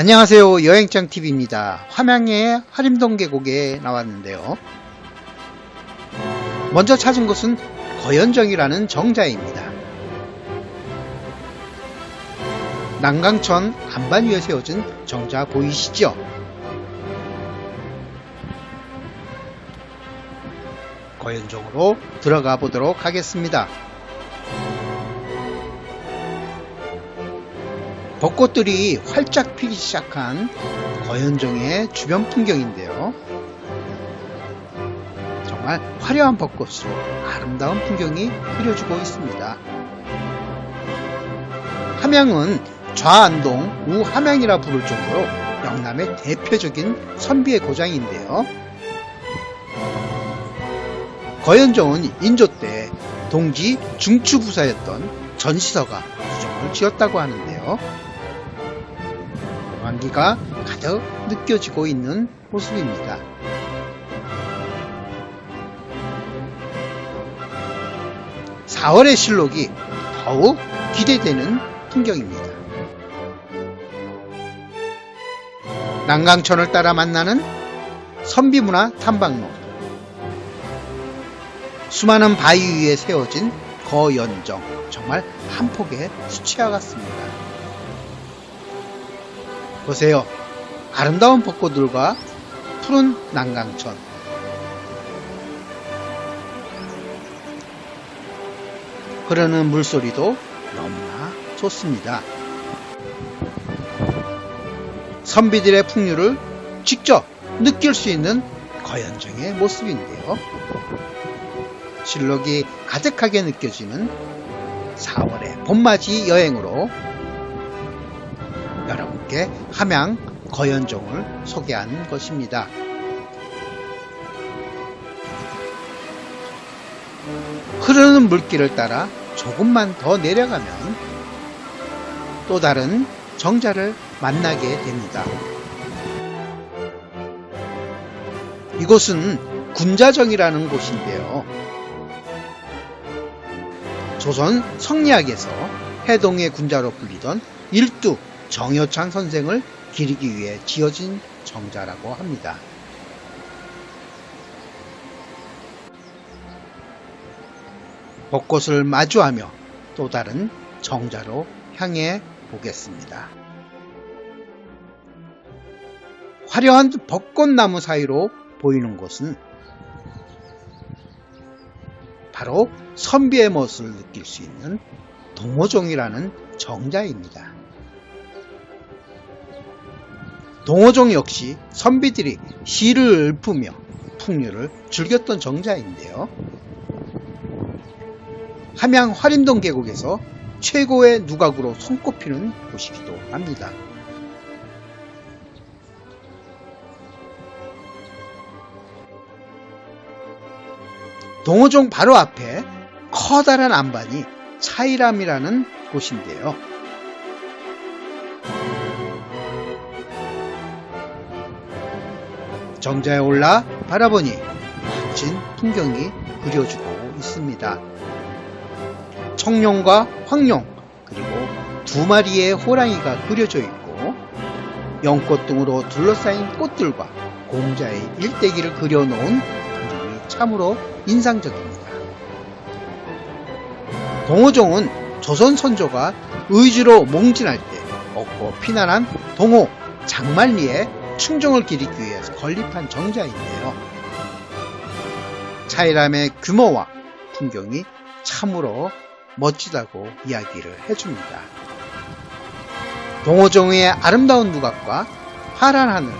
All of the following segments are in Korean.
안녕하세요. 여행장TV입니다. 함양의 화림동 계곡에 나왔는데요. 먼저 찾은 곳은 거연정이라는 정자입니다. 난강천 안반 위에 세워진 정자 보이시죠? 거연정으로 들어가 보도록 하겠습니다 벚꽃들이 활짝 피기 시작한 거연정의 주변 풍경인데요. 정말 화려한 벚꽃으로 아름다운 풍경이 그려지고 있습니다. 함양은 좌안동 우함양이라 부를 정도로 영남의 대표적인 선비의 고장인데요. 거연정은 인조 때 동지 중추부사였던 전시서가 구정을 지었다고 하는데요. 왕기가 가득 느껴지고 있는 모습입니다. (4월의) 실록이 더욱 기대되는 풍경입니다. 난강천을 따라 만나는 선비문화 탐방로 수많은 바위 위에 세워진 거연정 정말 한 폭의 수치와 같습니다. 보세요. 아름다운 벚꽃들과 푸른 난강천. 흐르는 물소리도 너무나 좋습니다. 선비들의 풍류를 직접 느낄 수 있는 거연정의 모습인데요. 실록이 가득하게 느껴지는 4월의 봄맞이 여행으로 여러분께 함양 거연종을 소개한 것입니다. 흐르는 물길을 따라 조금만 더 내려가면 또 다른 정자를 만나게 됩니다. 이곳은 군자정이라는 곳인데요. 조선 성리학에서 해동의 군자로 불리던 일두 정여찬 선생을 기리기 위해 지어진 정자라고 합니다. 벚꽃을 마주하며 또 다른 정자로 향해 보겠습니다. 화려한 벚꽃나무 사이로 보이는 곳은 바로 선비의 멋을 느낄 수 있는 동호종이라는 정자입니다. 동호종 역시 선비들이 시를 읊으며 풍류를 즐겼던 정자인데요. 함양 화림동 계곡에서 최고의 누각으로 손꼽히는 곳이기도 합니다. 동호종 바로 앞에 커다란 안반이 차이람이라는 곳인데요. 정자에 올라 바라보니 멋진 풍경이 그려지고 있습니다. 청룡과 황룡 그리고 두 마리의 호랑이가 그려져 있고 연꽃 등으로 둘러싸인 꽃들과 공자의 일대기를 그려놓은 그림이 참으로 인상적입니다. 동호종은 조선 선조가 의주로 몽진할 때 얻고 피난한 동호 장만리의 충정을 기리기 위해서 건립한 정자인데요. 차이람의 규모와 풍경이 참으로 멋지다고 이야기를 해줍니다. 동호종의 아름다운 누각과 파란 하늘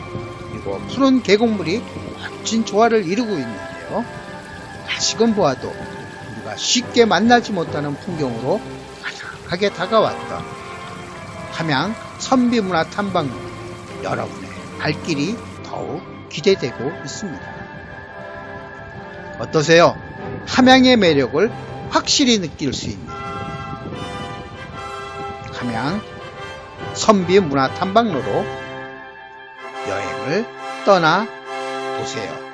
그리고 푸른 계곡물이 멋진 조화를 이루고 있는데요. 다시금 보아도 우리가 쉽게 만나지 못하는 풍경으로 가득하게 다가왔던 함양 선비문화 탐방로 여러분의 발길이 더욱 기대되고 있습니다. 어떠세요? 함양의 매력을 확실히 느낄 수 있는 함양 선비 문화 탐방로로 여행을 떠나 보세요.